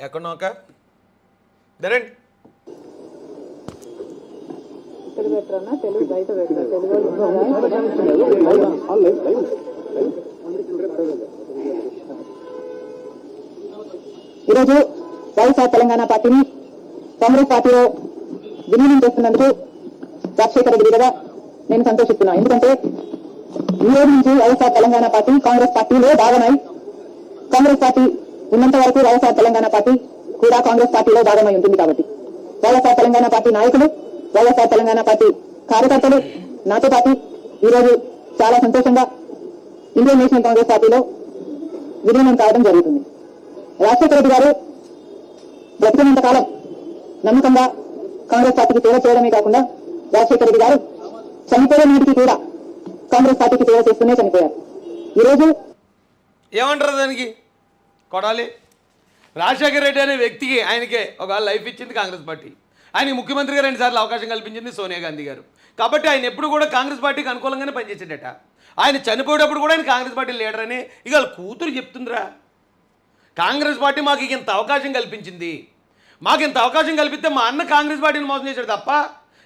ఎక్కడో ఒక ధరండి ఇక్కడ పెట్టరన్నా తెలుగు బయట పెట్టరా తెలుగు వాళ్ళు ఉన్నారా? ఈరోజు వైఎస్ఆర్ తెలంగాణ పార్టీని కాంగ్రెస్ పార్టీలో విలీనం చేస్తున్నందుకు రాజశేఖర రెడ్డి కదా నేను సంతోషిస్తున్నాను ఎందుకంటే ఈ రోజు నుంచి వైఎస్ఆర్ తెలంగాణ పార్టీ కాంగ్రెస్ పార్టీలో భాగమై కాంగ్రెస్ పార్టీ ఉన్నంత వరకు వైఎస్ఆర్ తెలంగాణ పార్టీ కూడా కాంగ్రెస్ పార్టీలో భాగమై ఉంటుంది కాబట్టి. వైఎస్ఆర్ తెలంగాణ పార్టీ నాయకులు వైఎస్ఆర్ తెలంగాణ పార్టీ కార్యకర్తలు నాతో పాటు ఈరోజు చాలా సంతోషంగా ఇండియన్ నేషనల్ కాంగ్రెస్ పార్టీలో విలీనం కావడం జరుగుతుంది. రాజశేఖర రెడ్డి గారు బ్రతికినంత కాలం నమ్మకంగా కాంగ్రెస్ పార్టీకి సేవ చేయడమే కాకుండా రాజశేఖర రెడ్డి గారు చనిపోయే నాటికి కూడా కాంగ్రెస్ పార్టీకి సేవ చేస్తూనే చనిపోయారు. ఈరోజు ఏమంటారు దానికి? కొడాలి. రాజశేఖర రెడ్డి అనే వ్యక్తికి ఆయనకే ఒక లైఫ్ ఇచ్చింది కాంగ్రెస్ పార్టీ. ఆయన ముఖ్యమంత్రిగా రెండుసార్లు అవకాశం కల్పించింది సోనియా గాంధీ గారు. కాబట్టి ఆయన ఎప్పుడు కూడా కాంగ్రెస్ పార్టీకి అనుకూలంగానే పనిచేసాడట. ఆయన చనిపోయేటప్పుడు కూడా ఆయన కాంగ్రెస్ పార్టీ లీడర్ అని ఇక వాళ్ళ కూతురు చెప్తుందిరా. కాంగ్రెస్ పార్టీ మాకు ఇంత అవకాశం కల్పించింది. మాకు ఇంత అవకాశం కల్పిస్తే మా అన్న కాంగ్రెస్ పార్టీని మోసం చేశాడు తప్ప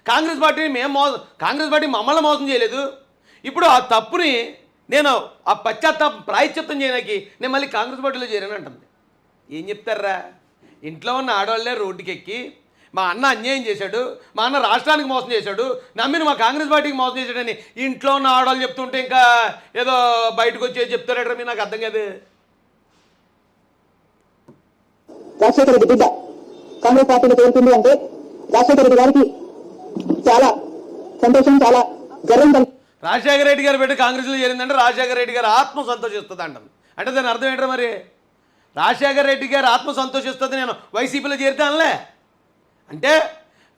కాంగ్రెస్ పార్టీని మేము మోసం కాంగ్రెస్ పార్టీ మమ్మల్ని మోసం చేయలేదు. ఇప్పుడు ఆ తప్పుని నేను ఆ పశ్చాత్తాపం ప్రాయశ్చిత్తం చేయడానికి నేను మళ్ళీ కాంగ్రెస్ పార్టీలో చేరాను అంటుంది ఏం చెప్తారా? ఇంట్లో ఉన్న ఆడవాళ్ళే రోడ్డుకి ఎక్కి మా అన్న అన్యాయం చేశాడు మా అన్న రాష్ట్రానికి మోసం చేశాడు నమ్మిన మా కాంగ్రెస్ పార్టీకి మోసం చేశాడని ఇంట్లో ఉన్న ఆడవాళ్ళు చెప్తుంటే ఇంకా ఏదో బయటకు వచ్చి చెప్తారట మీరు నాకు అర్థం కాదు. రాజశేఖర రెడ్డి బిడ్డ. కాంగ్రెస్ పార్టీలో చేరుతుంది అంటే రాజశేఖర రెడ్డి గారికి చాలా సంతోషం చాలా గర్వం కలిగి రాజశేఖర రెడ్డి గారు పెట్టి కాంగ్రెస్లో చేరిందంటే రాజశేఖర రెడ్డి గారు ఆత్మ సంతోషిస్తుంది అంటాం అంటే దాని అర్థం ఏంటో మరి? రాజశేఖర రెడ్డి గారు ఆత్మ సంతోషిస్తుంది నేను వైసీపీలో చేరుతానులే అంటే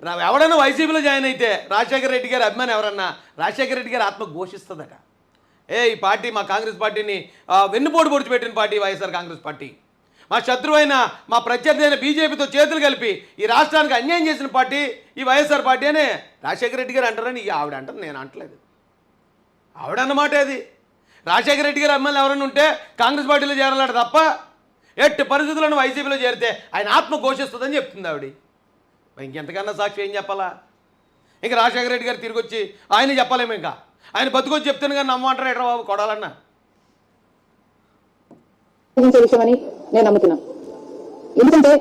ఎవడన్నా ఎవడైనా వైసీపీలో జాయిన్ అయితే రాజశేఖర రెడ్డి గారి అభిమాని ఎవరన్నా రాజశేఖర రెడ్డి గారి ఆత్మ ఘోషిస్తుందట. ఏ ఈ పార్టీ మా కాంగ్రెస్ పార్టీని వెన్నుపోటు పొడిచి పెట్టిన పార్టీ వైఎస్ఆర్ కాంగ్రెస్ పార్టీ. మా శత్రువైన మా ప్రత్యర్థి అయిన బీజేపీతో చేతులు కలిపి ఈ రాష్ట్రానికి అన్యాయం చేసిన పార్టీ ఈ వైఎస్ఆర్ పార్టీ అని రాజశేఖర రెడ్డి గారు అంటారని ఆవిడ అంటారు నేను అంటలేదు. ఆవిడన్నమాట అది. రాజశేఖర రెడ్డి గారు ఎమ్మెల్యే ఎవరైనా ఉంటే కాంగ్రెస్ పార్టీలో చేరాలట తప్ప ఎట్టి పరిస్థితులను వైసీపీలో చేరితే ఆయన ఆత్మ ఘోషిస్తుందని చెప్తుంది ఆవిడ. ఇంకెంతకన్నా సాక్షి ఏం చెప్పాలా? ఇంకా రాజశేఖర రెడ్డి గారు తిరిగి వచ్చి ఆయన చెప్పలేము ఇంకా. ఆయన బతుకొచ్చి చెప్తాను కానీ నమ్మంటారు ఎట్రా బాబు కొడాలన్నా? విషయమని నేను నమ్ముతున్నాను ఎందుకంటే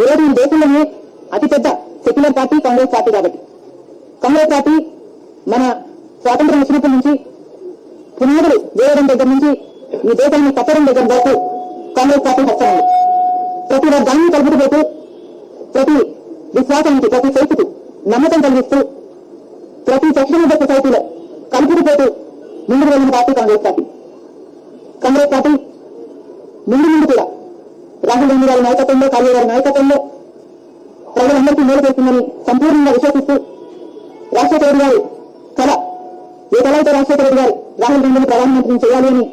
ఈరోజు ఈ దేశంలోనే అతిపెద్ద సెక్యులర్ పార్టీ కాంగ్రెస్ పార్టీ కాబట్టి. కాంగ్రెస్ పార్టీ మన స్వాతంత్రం వచ్చినప్పటి నుంచి పునాదులు వేయడం దగ్గర నుంచి ఈ దేశాన్ని కట్టడం దగ్గర వరకు కాంగ్రెస్ పార్టీ హస్తం ప్రతి వర్గాన్ని కలుపుకుపోతూ ప్రతి విశ్వాసానికి ప్రతి శక్తికి నమ్మకం కలిగిస్తూ ప్రతి సెక్షన్ సొసైటీలో కలుపుకుపోతూ ముందుకు వెళ్ళిన party Congress party. Congress party ముందు ముందు కూడా రాహుల్ గాంధీ గారి నాయకత్వంలో కాళీ గారి నాయకత్వంలో రాజశేఖర రెడ్డి గారు రాహుల్ గాంధీని ప్రధానమంత్రిని చేయాలి అని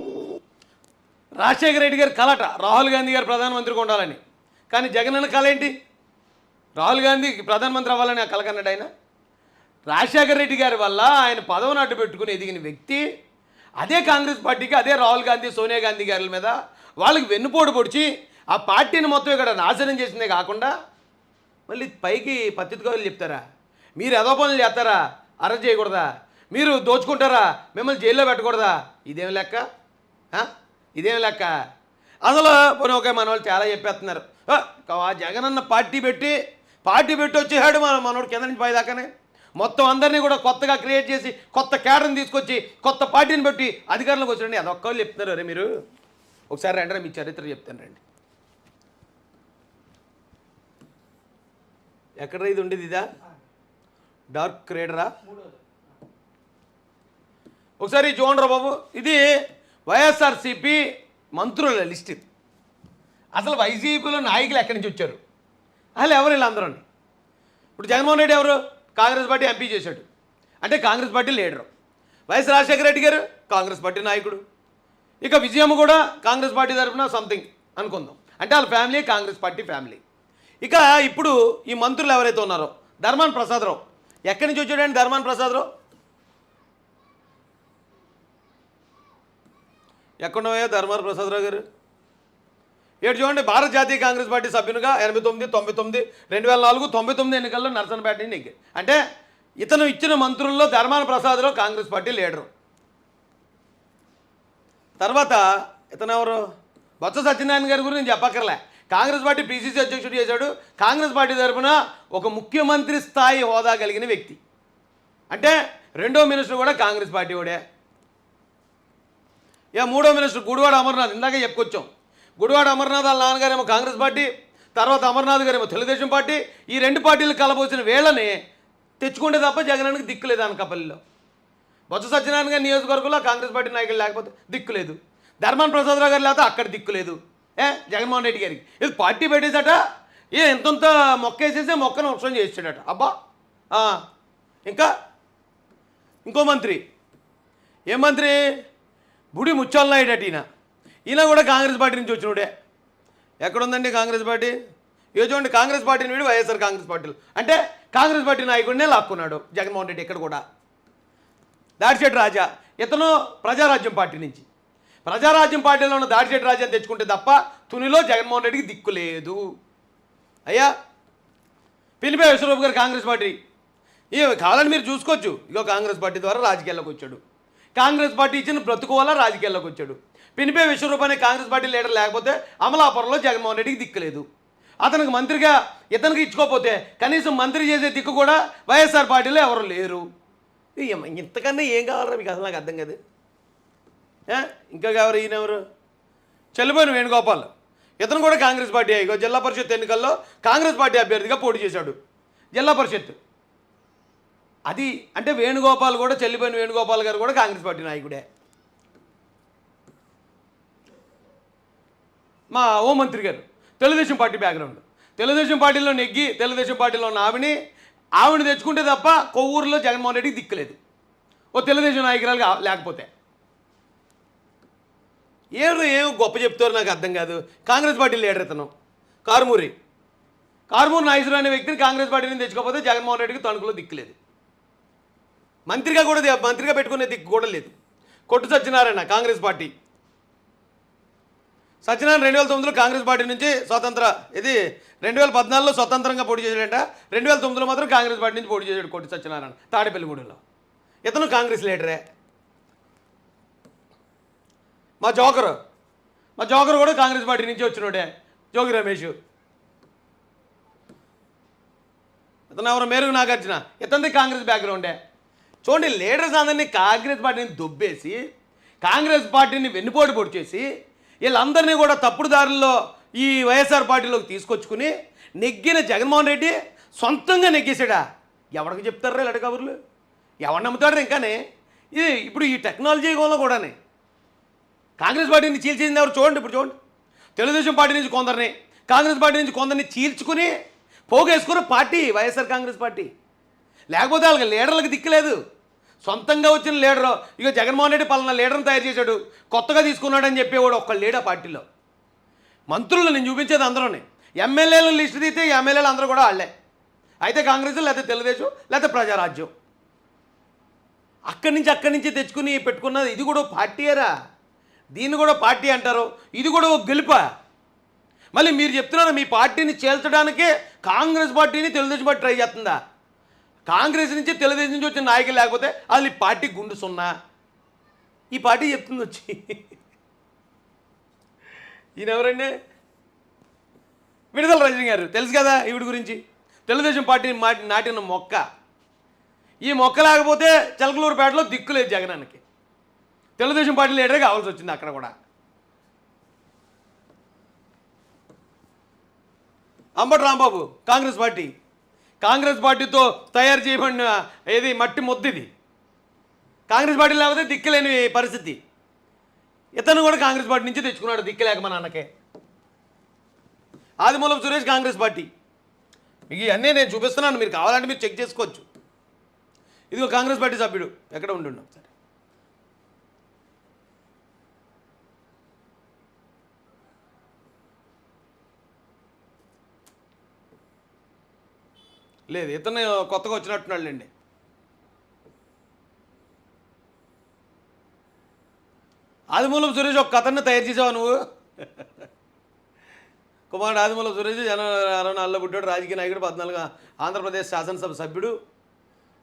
రాజశేఖర రెడ్డి గారి కలట రాహుల్ గాంధీ గారు ప్రధానమంత్రిగా ఉండాలని. కానీ జగన్ అన్న కళ ఏంటి? రాహుల్ గాంధీ ప్రధానమంత్రి అవ్వాలని ఆ కలకన్నాడు ఆయన? రాజశేఖర రెడ్డి గారి వల్ల ఆయన పదవిని అడ్డు పెట్టుకుని ఎదిగిన వ్యక్తి అదే కాంగ్రెస్ పార్టీకి అదే రాహుల్ గాంధీ సోనియా గాంధీ గారి మీద వాళ్ళకి వెన్నుపోటు పొడిచి ఆ పార్టీని మొత్తం ఇక్కడ నాశనం చేసిందే కాకుండా మళ్ళీ పైకి పత్తికాయలు చెప్తారా? మీరు ఎదో పనులు చేస్తారా? అరెస్ట్ చేయకూడదా? మీరు దోచుకుంటారా? మిమ్మల్ని జైల్లో పెట్టకూడదా? ఇదేం లెక్క? ఇదేం లెక్క? అసలు పోనీ ఒక మన వాళ్ళు చాలా చెప్పేస్తున్నారు. ఆ, ఆ జగనన్న పార్టీ పెట్టి పార్టీ పెట్టి వచ్చేసాడు మన మనోడు కింద నుంచి పైదాకానే. మొత్తం అందరినీ కూడా కొత్తగా క్రియేట్ చేసి కొత్త క్యాడర్ని తీసుకొచ్చి కొత్త పార్టీని పెట్టి అధికారంలోకి వచ్చారండి. అదొక్కళ్ళు చెప్తున్నారు. అరే మీరు ఒకసారి రండి మీ చరిత్ర చెప్తాను రండి. ఎక్కడ ఇది ఉండేది ఇదా? డార్క్ రేడరా ఒకసారి చూడండి బాబు. ఇది వైఎస్ఆర్సిపి మంత్రుల లిస్ట్ ఇది. అసలు వైసీపీలో నాయకులు ఎక్కడి నుంచి వచ్చారు? అసలు ఎవరు వీళ్ళందరూ ఇప్పుడు జగన్మోహన్ రెడ్డి ఎవరు? కాంగ్రెస్ పార్టీ ఎంపీ చేశాడు. అంటే Congress party leader. YS Rajasekhara Reddy గారు? కాంగ్రెస్ పార్టీ నాయకుడు. ఇక విజయం కూడా కాంగ్రెస్ పార్టీ తరఫున సంథింగ్ అనుకుందాం. అంటే వాళ్ళ ఫ్యామిలీ కాంగ్రెస్ పార్టీ ఫ్యామిలీ ఇక ఇప్పుడు ఈ మంత్రులు ఎవరైతే ఉన్నారో? ధర్మాన్ ప్రసాదరావు. ఎక్కడి నుంచి వచ్చాడండి ధర్మాన్ ప్రసాదరావు? ఎక్కడున్నాయో ధర్మాన ప్రసాదరావు గారు? ఏడు చూడండి భారత జాతీయ కాంగ్రెస్ పార్టీ సభ్యునిగా ఎనభై తొమ్మిది తొంభై తొమ్మిది రెండు వేల నాలుగు తొంభై తొమ్మిది ఎన్నికల్లో నరసనపేట నుంచి అంటే ఇతను ఇచ్చిన మంత్రుల్లో ధర్మాన ప్రసాద్లో కాంగ్రెస్ పార్టీ లీడరు. తర్వాత ఇతను ఎవరు? బొత్స సత్యనారాయణ గారి గురించి నేను చెప్పక్కర్లే. కాంగ్రెస్ పార్టీ పిసిసి అధ్యక్షుడు చేశాడు. కాంగ్రెస్ పార్టీ తరఫున ఒక ముఖ్యమంత్రి స్థాయి హోదా కలిగిన వ్యక్తి. అంటే రెండో మినిస్టర్ కూడా కాంగ్రెస్ పార్టీ వాడే. ఇక మూడో మినిస్టర్ గుడివాడ అమర్నాథ్ ఇందాకే చెప్పుకొచ్చాం. గుడివాడ అమర్నాథ్ వాళ్ళ నాన్నగారేమో కాంగ్రెస్ పార్టీ తర్వాత అమర్నాథ్ గారేమో తెలుగుదేశం పార్టీ ఈ రెండు పార్టీలు కలబోసిన వేళని తెచ్చుకుంటే తప్ప జగనానికి దిక్కు లేదు అనకాపల్లిలో. బొత్స సత్యనారాయణ గారి నియోజకవర్గంలో కాంగ్రెస్ పార్టీ నాయకులు లేకపోతే దిక్కు లేదు. ధర్మాన ప్రసాదరావు గారు లేకపోతే అక్కడ దిక్కు లేదు. ఏ? జగన్మోహన్ రెడ్డి గారికి. ఇది పార్టీ పెట్టేసట ఏ ఎంతంత మొక్క వేసేసే మొక్కను వృక్షం చేసాడట అబ్బా! ఇంకా ఇంకో మంత్రి. ఏ మంత్రి? బుడి ముచ్చాల ఈయన ఈయన కూడా కాంగ్రెస్ పార్టీ నుంచి వచ్చినోడే. ఎక్కడుందండి కాంగ్రెస్ పార్టీ? ఇక చూడండి కాంగ్రెస్ పార్టీని వీడి వైఎస్ఆర్ కాంగ్రెస్ పార్టీలు. అంటే కాంగ్రెస్ పార్టీ నాయకుడినే లాక్కున్నాడు జగన్మోహన్ రెడ్డి ఇక్కడ కూడా. దాడిశెట్టి రాజా. ఇతను ప్రజారాజ్యం పార్టీ నుంచి. ప్రజారాజ్యం పార్టీలో ఉన్న దాడిశెట్టి రాజాని తెచ్చుకుంటే తప్ప తునిలో జగన్మోహన్ రెడ్డికి దిక్కు లేదు. అయ్యా పిలిపే విశ్వరూప్ గారు కాంగ్రెస్ పార్టీ. ఇవి కావాలని మీరు చూసుకోవచ్చు. ఇగో కాంగ్రెస్ పార్టీ ద్వారా రాజకీయాల్లోకి వచ్చాడు. కాంగ్రెస్ పార్టీ ఇచ్చిన బ్రతుకు వల్ల రాజకీయాల్లోకి వచ్చాడు. పినిపే విశ్వరూప్ అనే కాంగ్రెస్ పార్టీ లీడర్ లేకపోతే అమలాపురంలో జగన్మోహన్ రెడ్డికి దిక్కులేదు అతనికి మంత్రిగా ఇతనికి ఇచ్చుకోకపోతే కనీసం మంత్రి చేసే దిక్కు కూడా వైఎస్ఆర్ పార్టీలో ఎవరు లేరు. ఇంతకన్నా ఏం కావాలరా మీకు? అసలు నాకు అర్థం కాదు. ఇంకా ఎవరు ఈయన ఎవరు? చెల్లిపోయిన వేణుగోపాల్. ఇతను కూడా కాంగ్రెస్ పార్టీ ఇగో జిల్లా పరిషత్ ఎన్నికల్లో కాంగ్రెస్ పార్టీ అభ్యర్థిగా పోటీ చేశాడు. జిల్లా పరిషత్. అది అంటే వేణుగోపాల్ కూడా చెల్లిపోయిన వేణుగోపాల్ గారు కూడా కాంగ్రెస్ పార్టీ నాయకుడే. మా హోంమంత్రి గారు తెలుగుదేశం పార్టీ బ్యాక్గ్రౌండ్ తెలుగుదేశం పార్టీలో నెగ్గి తెలుగుదేశం పార్టీలో ఉన్న ఆవిని ఆవిడ తెచ్చుకుంటే తప్ప కొవ్వూరులో జగన్మోహన్ రెడ్డికి దిక్కులేదు. ఓ తెలుగుదేశం నాయకురాలు లేకపోతే. ఏడు ఏం గొప్ప చెప్తారు నాకు అర్థం కాదు. కాంగ్రెస్ పార్టీ లీడర్ ఇతను కారుమూరి. కారుమూరి నాగేశ్వరరావు అనే వ్యక్తిని కాంగ్రెస్ పార్టీ నుంచి తెచ్చుకోకపోతే జగన్మోహన్ రెడ్డికి తణుకులో దిక్కులేదు. మంత్రిగా కూడా మంత్రిగా పెట్టుకునే దిక్కు కూడా లేదు. కొట్టు సత్యనారాయణ కాంగ్రెస్ పార్టీ. సత్యనారాయణ రెండు వేల తొమ్మిదిలో కాంగ్రెస్ పార్టీ నుంచి స్వతంత్ర ఇది రెండు వేల పద్నాలుగులో స్వతంత్రంగా పోటీ చేశాడంట. రెండు వేల తొమ్మిదిలో మాత్రం కాంగ్రెస్ పార్టీ నుంచి పోటీ చేశాడు కొట్టి సత్యనారాయణ తాడేపల్లిగూడెంలో. ఇతను కాంగ్రెస్ లీడరే. మా జోకర్ మా జోకర్ కూడా కాంగ్రెస్ పార్టీ నుంచి వచ్చినోడే జోగి రమేష్. ఇతను ఎవరు? మేరుగు నాగార్జున. ఇతనిది కాంగ్రెస్ బ్యాక్గ్రౌండే చూడండి లీడర్స్ అందరినీ కాంగ్రెస్ పార్టీని దొబ్బేసి కాంగ్రెస్ పార్టీని వెన్నుపోటు పొడి చేసి వీళ్ళందరినీ కూడా తప్పుడు దారుల్లో ఈ వైఎస్ఆర్ పార్టీలోకి తీసుకొచ్చుకుని నెగ్గిన జగన్మోహన్ రెడ్డి సొంతంగా నెగ్గేసాడా ఎవరికి చెప్తారా ఇలాంటి కబుర్లు? ఎవరు నమ్ముతాడు ఇంకానే? ఇది ఇప్పుడు ఈ టెక్నాలజీ యుగంలో కూడానే. కాంగ్రెస్ పార్టీని చీల్చింది ఎవరు చూడండి ఇప్పుడు చూడండి. తెలుగుదేశం పార్టీ నుంచి కొందరిని కాంగ్రెస్ పార్టీ నుంచి కొందరిని చీల్చుకుని పోగేసుకున్న పార్టీ వైఎస్ఆర్ కాంగ్రెస్ పార్టీ. లేకపోతే వాళ్ళకి లీడర్లకు దిక్కులేదు సొంతంగా వచ్చిన లీడరు ఇక జగన్మోహన్ రెడ్డి పలానా లీడర్ని తయారు చేశాడు కొత్తగా తీసుకున్నాడని చెప్పేవాడు ఒక్క లీడర్ పార్టీలో. మంత్రులు నేను చూపించేది అందరూనే. ఎమ్మెల్యేలు లిస్ట్ తీస్తే ఎమ్మెల్యేలు అందరూ కూడా వాళ్ళే. అయితే కాంగ్రెస్ లేకపోతే తెలుగుదేశం లేకపోతే ప్రజారాజ్యం. అక్కడి నుంచి అక్కడి నుంచి తెచ్చుకుని పెట్టుకున్నది ఇది కూడా ఓ పార్టీయేరా? దీన్ని కూడా పార్టీ అంటారు. ఇది కూడా ఒక గెలుపా? మళ్ళీ మీరు చెప్తున్నారు మీ పార్టీని చేల్చడానికే కాంగ్రెస్ పార్టీని తెలుగుదేశం పార్టీ ట్రై చేస్తుందా? కాంగ్రెస్ నుంచి తెలుగుదేశం నుంచి వచ్చిన నాయకులు లేకపోతే అది ఈ పార్టీ గుండు సున్నా? ఈ పార్టీ చెప్తుంది వచ్చి. ఈయన ఎవరండి విడుదల రజని గారు. తెలుసు కదా ఈవిడ గురించి. తెలుగుదేశం పార్టీని మాటి నాటిన మొక్క. ఈ మొక్క లేకపోతే చిలకలూరుపేటలో దిక్కులేదు జగనానికి. తెలుగుదేశం పార్టీ లీడరే కావాల్సి వచ్చింది అక్కడ కూడా. Ambati Rambabu Congress party. Congress పార్టీతో తయారు చేయబడిన ఏది మట్టి ముద్దిది. కాంగ్రెస్ పార్టీ లేకపోతే దిక్కులేని పరిస్థితి. ఇతను కూడా కాంగ్రెస్ పార్టీ నుంచి తెచ్చుకున్నాడు దిక్కులేక మా నాన్నకే. Adimulam Suresh Congress party. మీకు ఇవన్నీ నేను చూపిస్తున్నాను మీరు కావాలంటే మీరు చెక్ చేసుకోవచ్చు. ఇదిగో కాంగ్రెస్ పార్టీ సభ్యుడు ఎక్కడ ఉండి ఉన్నాం సరే లేదు ఇతను కొత్తగా వచ్చినట్టున్నాడులేండి. ఆదిమూలం సురేష్ ఒక కథను తయారు చేసావా నువ్వు? కుమారుడు ఆదిమూలం సురేష్ జనవరి అరవై నాలుగులో పుట్టాడు. రాజకీయ నాయకుడు పద్నాలుగు ఆంధ్రప్రదేశ్ శాసనసభ సభ్యుడు.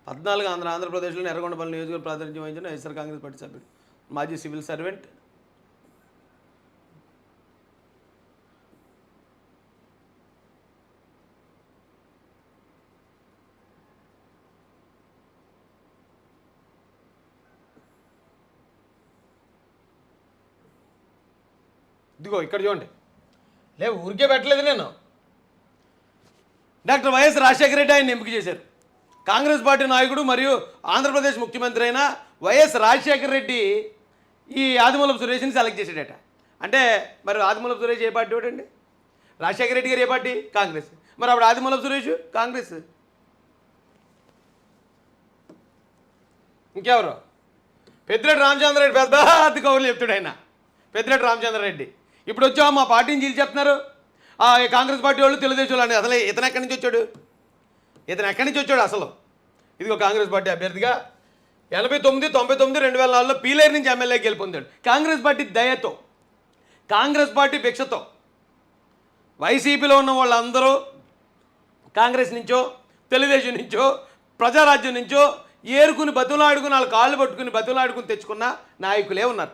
పద్నాలుగు ఆంధ్ర ఆంధ్రప్రదేశ్లోని ఎర్రగొండపల్లి నియోజకవర్గ ప్రాతినిధ్యం వహించిన వైఎస్ఆర్ కాంగ్రెస్ పార్టీ సభ్యుడు. మాజీ సివిల్ సర్వెంట్. ఇదిగో ఇక్కడ చూడండి. లేవు ఊరికే పెట్టలేదు నేను. డాక్టర్ వైఎస్ రాజశేఖర రెడ్డి ఆయన ఎంపిక చేశారు. కాంగ్రెస్ పార్టీ నాయకుడు మరియు ఆంధ్రప్రదేశ్ ముఖ్యమంత్రి అయిన వైఎస్ రాజశేఖర రెడ్డి ఈ ఆదిమూలపు సురేష్ని సెలెక్ట్ చేశాడట. అంటే మరి ఆదిమూలపు సురేష్ ఏ పార్టీ ఒకటండి రాజశేఖర రెడ్డి గారు ఏ పార్టీ? కాంగ్రెస్. మరి అప్పుడు ఆదిమూలపు సురేష్? కాంగ్రెస్. ఇంకెవరు? పెద్దిరెడ్డి రామచంద్రరెడ్డి పెద్ద అతి కౌరులు చెప్తాడు ఆయన. పెద్దిరెడ్డి రామచంద్రరెడ్డి ఇప్పుడు వచ్చా మా పార్టీని చీల్చి చెప్తున్నారు ఆ, ఈ కాంగ్రెస్ పార్టీ వాళ్ళు తెలుగుదేశం వాళ్ళు అసలు ఇతను ఎక్కడి నుంచి వచ్చాడు? ఇతను ఎక్కడి నుంచి వచ్చాడు అసలు? ఇదిగో కాంగ్రెస్ పార్టీ అభ్యర్థిగా ఎనభై తొమ్మిది తొంభై తొమ్మిది రెండు వేల నాలుగులో పీలేరు నుంచి ఎమ్మెల్యే గెలుపొందాడు. కాంగ్రెస్ పార్టీ దయతో కాంగ్రెస్ పార్టీ భిక్షతో వైసీపీలో ఉన్న వాళ్ళందరూ కాంగ్రెస్ నుంచో తెలుగుదేశం నుంచో ప్రజారాజ్యం నుంచో ఏరుకుని బతులాడుకుని వాళ్ళ కాళ్ళు పట్టుకుని బతులాడుకుని తెచ్చుకున్న నాయకులే ఉన్నారు.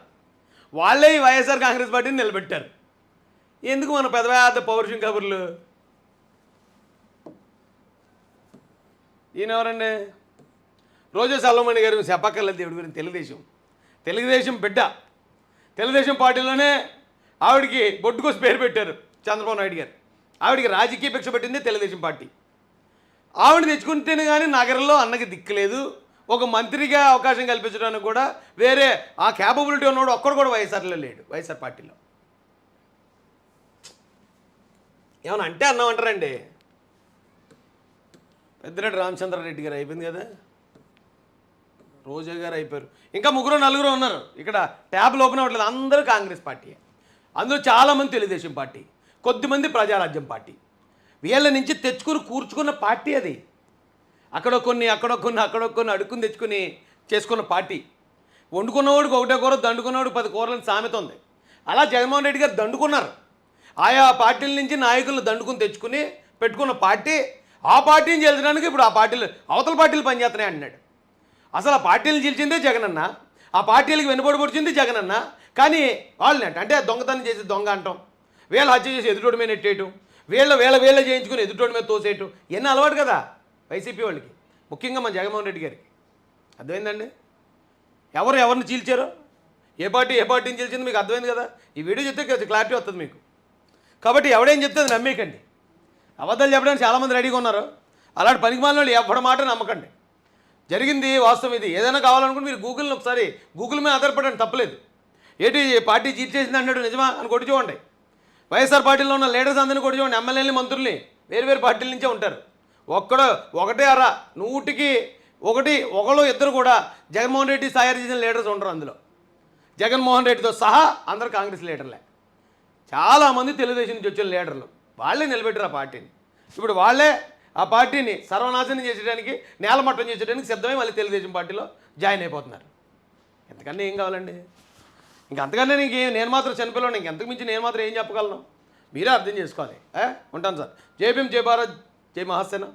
వాళ్ళే ఈ వైఎస్ఆర్ కాంగ్రెస్ పార్టీని నిలబెట్టారు. ఎందుకు మన పెద్ద పెద్ద పౌరుషం కబుర్లు? ఈయన ఎవరండి రోజా సల్లమణి గారు చెప్పక్కర్లేదు దేవుడి గురించి తెలుగుదేశం. తెలుగుదేశం బిడ్డ. తెలుగుదేశం పార్టీలోనే ఆవిడికి బొడ్డుకోసి పేరు పెట్టారు చంద్రబాబు నాయుడు గారు. ఆవిడికి రాజకీయ భిక్ష పెట్టింది తెలుగుదేశం పార్టీ. ఆవిడ తెచ్చుకుంటేనే కానీ నగరంలో అన్నకి దిక్కులేదు ఒక మంత్రిగా అవకాశం కల్పించడానికి కూడా వేరే ఆ క్యాపబిలిటీ ఉన్నవాడు ఒక్కడు కూడా వైఎస్ఆర్లో లేడు వైఎస్ఆర్ పార్టీలో. ఏమన్నా అంటే అన్నామంటారండి పెద్దిరెడ్డి రామచంద్రారెడ్డి గారు అయిపోయింది కదా. రోజా గారు అయిపోయారు. ఇంకా ముగ్గురు నలుగురు ఉన్నారు. ఇక్కడ ట్యాబ్లు ఓపెన్ అవ్వట్లేదు అందరూ కాంగ్రెస్ పార్టీ అందులో చాలామంది తెలుగుదేశం పార్టీ కొద్దిమంది ప్రజారాజ్యం పార్టీ. వీళ్ళ నుంచి తెచ్చుకుని కూర్చుకున్న పార్టీ అది. అక్కడ కొన్ని అక్కడ కొన్ని అక్కడ కొన్ని అడుక్కుని తెచ్చుకుని చేసుకున్న పార్టీ. వండుకున్నవాడికి ఒకటే కూర దండుకున్నవాడు పది కూరలని సామెత ఉంది అలా జగన్మోహన్ రెడ్డి గారు దండుకున్నారు. ఆయా పార్టీల నుంచి నాయకులను దండుకుని తెచ్చుకుని పెట్టుకున్న పార్టీ ఆ పార్టీని చేల్చడానికి ఇప్పుడు ఆ పార్టీలు అవతల పార్టీలు పనిచేస్తున్నాయి అన్నాడు అసలు ఆ పార్టీలను జగన్ జగనన్న ఆ పార్టీలకు వెనుబడి పొడిచింది జగనన్న కానీ వాళ్ళని అంటే దొంగతనం చేసి దొంగ అంటాం. వీళ్ళు హత్య చేసి ఎదుటోడి మీద నెట్టేయటం. వీళ్ళ వీళ్ళ వీళ్ళ చేయించుకుని ఎదుటోడి మీద తోసేయటం. ఎన్ని అలవాటు కదా. వైసీపీ వాళ్ళకి ముఖ్యంగా మన జగన్మోహన్ రెడ్డి గారికి. అర్థమైందండి? ఎవరు ఎవరిని చీల్చారో? ఏ పార్టీ ఏ పార్టీని చీల్చింది మీకు అర్థమైంది కదా? ఈ వీడియో చెప్తే కొంచెం క్లారిటీ వస్తుంది మీకు. కాబట్టి ఎవడేం చెప్తే అది నమ్మేకండి అబద్ధాలు చెప్పడానికి చాలామంది రెడీగా ఉన్నారు. అలాంటి పనికిమాలిన వాళ్ళు మాట నమ్మకండి. జరిగింది వాస్తవం ఇది. ఏదైనా కావాలనుకుంటే మీరు గూగుల్ని ఒకసారి గూగుల్ మీద ఆధారపడండి తప్పలేదు. ఏంటి ఈ పార్టీ చీట్ చేసింది అన్నాడు నిజమా అని కొట్టి చూడండి. వైఎస్ఆర్ పార్టీలో ఉన్న లీడర్స్ అందరినీ కొట్టి చూడండి. ఎమ్మెల్యేని మంత్రుల్ని వేరు వేరు పార్టీల నుంచే ఉంటారు. ఒక్కడు ఒకటే అరా నూటికి ఒకటి ఒకళ్ళు ఇద్దరు కూడా జగన్మోహన్ రెడ్డి తయారు చేసిన లీడర్స్ ఉండరు అందులో. జగన్మోహన్ రెడ్డితో సహా అందరు కాంగ్రెస్ లీడర్లే. చాలామంది తెలుగుదేశం నుంచి వచ్చిన లీడర్లు. వాళ్ళే నిలబెట్టారు ఆ పార్టీని. ఇప్పుడు వాళ్ళే ఆ పార్టీని సర్వనాశనం చేసేయడానికి నేలమట్టం చేసేయడానికి సిద్ధమై మళ్ళీ తెలుగుదేశం పార్టీలో జాయిన్ అయిపోతున్నారు. ఎంతకన్నా ఏం కావాలండి? ఇంక అంతకన్నా నేను మాత్రం చనిపోయాను ఇంకెంతకు మించి నేను మాత్రం ఏం చెప్పగలను? మీరే అర్థం చేసుకోవాలి. ఏ? ఉంటాను సార్. జేపీఎం జయభారత్ के महासेना